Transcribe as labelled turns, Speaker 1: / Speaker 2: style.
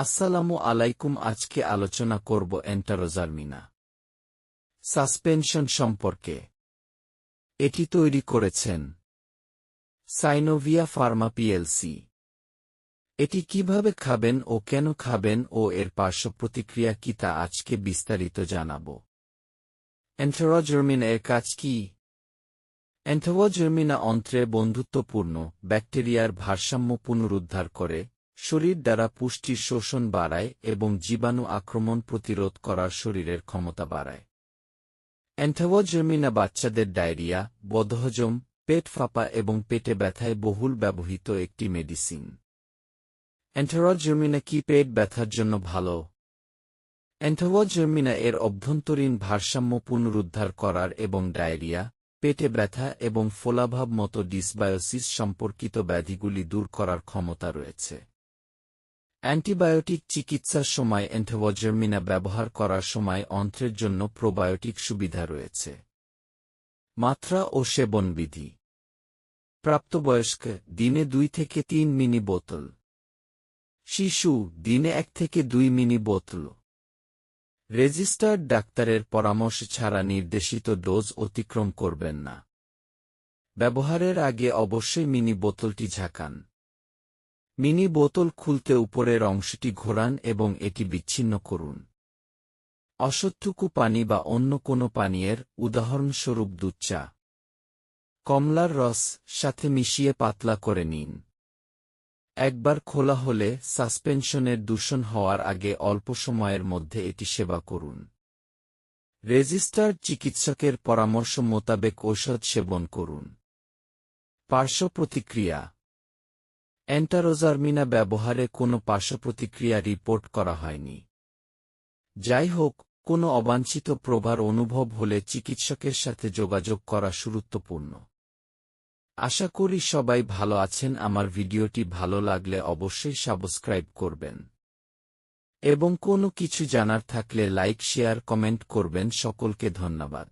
Speaker 1: আসসালামু আলাইকুম, আজকে আলোচনা করব এন্টারোজারমিনা। সাসপেনশন সম্পর্কে। এটি তৈরি করেছেন সাইনোভিয়া ফার্মা পিএলসি। এটি কীভাবে খাবেন ও কেন খাবেন ও এর পার্শ্ব প্রতিক্রিয়া কি তা আজকে বিস্তারিত জানাব। এন্টারোজার্মিনা এর কাজ কি? এন্টারোজার্মিনা অন্ত্রে বন্ধুত্বপূর্ণ ব্যাকটেরিয়ার ভারসাম্য পুনরুদ্ধার করে শরীর দ্বারা পুষ্টির শোষণ বাড়ায় এবং জীবাণু আক্রমণ প্রতিরোধ করার শরীরের ক্ষমতা বাড়ায়। অ্যান্টাওয়াজেমিনা বাচ্চাদের ডায়রিয়া, বদহজম, পেট ফাঁপা এবং পেটে ব্যথায় বহুল ব্যবহৃত একটি মেডিসিন। অ্যান্টাওয়াজেমিনা কি পেট ব্যথার জন্য ভালো? অ্যান্টাওয়াজেমিনা এর অভ্যন্তরীণ ভারসাম্য পুনরুদ্ধার করার এবং ডায়রিয়া, পেটে ব্যথা এবং ফোলাভাব মতো ডিসবায়োসিস সম্পর্কিত ব্যাধিগুলি দূর করার ক্ষমতা রয়েছে। অ্যান্টিবায়োটিক চিকিৎসার সময় অ্যান্টোভজেরমিনা ব্যবহার করার সময় অন্ত্রের জন্য প্রোবায়োটিক সুবিধা রয়েছে। মাত্রা ও সেবনবিধি প্রাপ্তবয়স্ক, দিনে দুই থেকে তিন মিনি বোতল। শিশু, দিনে এক থেকে দুই মিনি বোতল। রেজিস্টার্ড ডাক্তারের পরামর্শ ছাড়া নির্দেশিত ডোজ অতিক্রম করবেন না। ব্যবহারের আগে অবশ্যই মিনি বোতলটি ঝাঁকান। মিনি বোতল খুলতে উপরের অংশটি ঘোরান এবং এটি বিচ্ছিন্ন করুন। অসত্যুকু পানি বা অন্য কোনো পানীয়ের, উদাহরণস্বরূপ দুধ চা। কমলার রস, সাথে মিশিয়ে পাতলা করে নিন। একবার খোলা হলে সাসপেনশনের দূষণ হওয়ার আগে অল্প সময়ের মধ্যে এটি সেবা করুন। রেজিস্টার্ড চিকিৎসকের পরামর্শ মোতাবেক ঔষধ সেবন করুন। পার্শ্ব প্রতিক্রিয়া অ্যান্টারোজার্মিনা ব্যবহারে কোনো পার্শ্বপ্রতিক্রিয়া রিপোর্ট করা হয়নি। যাই হোক কোনো অবাঞ্ছিত প্রভার অনুভব হলে চিকিৎসকের সাথে যোগাযোগ করা গুরুত্বপূর্ণ। আশা করি সবাই ভালো আছেন, আমার ভিডিওটি ভালো লাগলে অবশ্যই সাবস্ক্রাইব করবেন। এবং কোনো কিছু জানার থাকলে লাইক, শেয়ার, কমেন্ট করবেন, সকলকে ধন্যবাদ।